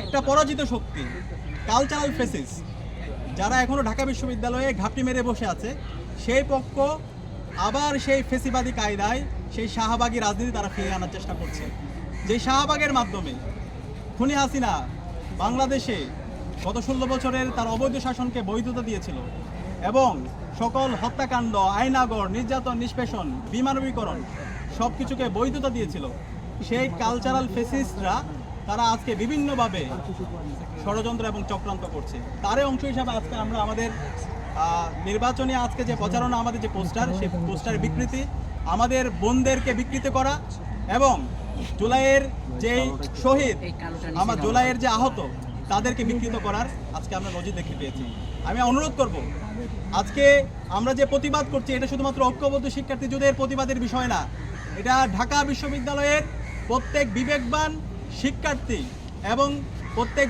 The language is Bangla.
একটা পরাজিত শক্তি কালচারাল ফেসিস যারা এখনও ঢাকা বিশ্ববিদ্যালয়ে ঘাপটি মেরে বসে আছে, সেই পক্ষ আবার সেই ফেসিবাদী কায়দায় সেই শাহবাগী রাজনীতি তারা ফিরিয়ে আনার চেষ্টা করছে। যে শাহবাগের মাধ্যমে খুনি হাসিনা বাংলাদেশে গত ষোলো বছরের তার অবৈধ শাসনকে বৈধতা দিয়েছিল এবং সকল হত্যাকাণ্ড, আইনাগর, নির্যাতন, নিষ্পেষণ, বিমানবীকরণ সব কিছুকে বৈধতা দিয়েছিল, সেই কালচারাল ফেসিস্টরা তারা আজকে বিভিন্নভাবে ষড়যন্ত্র এবং চক্রান্ত করছে। তারই অংশ হিসাবে আজকে আমরা আমাদের নির্বাচনী আজকে যে প্রচারণা, আমাদের যে পোস্টার, সেই পোস্টারের বিকৃতি, আমাদের বোনদেরকে বিকৃত করা এবং জুলাইয়ের যে শহীদ, আমার জুলাইয়ের যে আহত, তাদেরকে বিকৃত করার আজকে আমরা নজির দেখতে পেয়েছি। আমি অনুরোধ করব, আজকে আমরা যে প্রতিবাদ করছি, এটা শুধুমাত্র ঐক্যবদ্ধ শিক্ষার্থী যুদ্ধের প্রতিবাদের বিষয় না, এটা ঢাকা বিশ্ববিদ্যালয়ের প্রত্যেক বিবেকবান শিক্ষার্থী এবং প্রত্যেক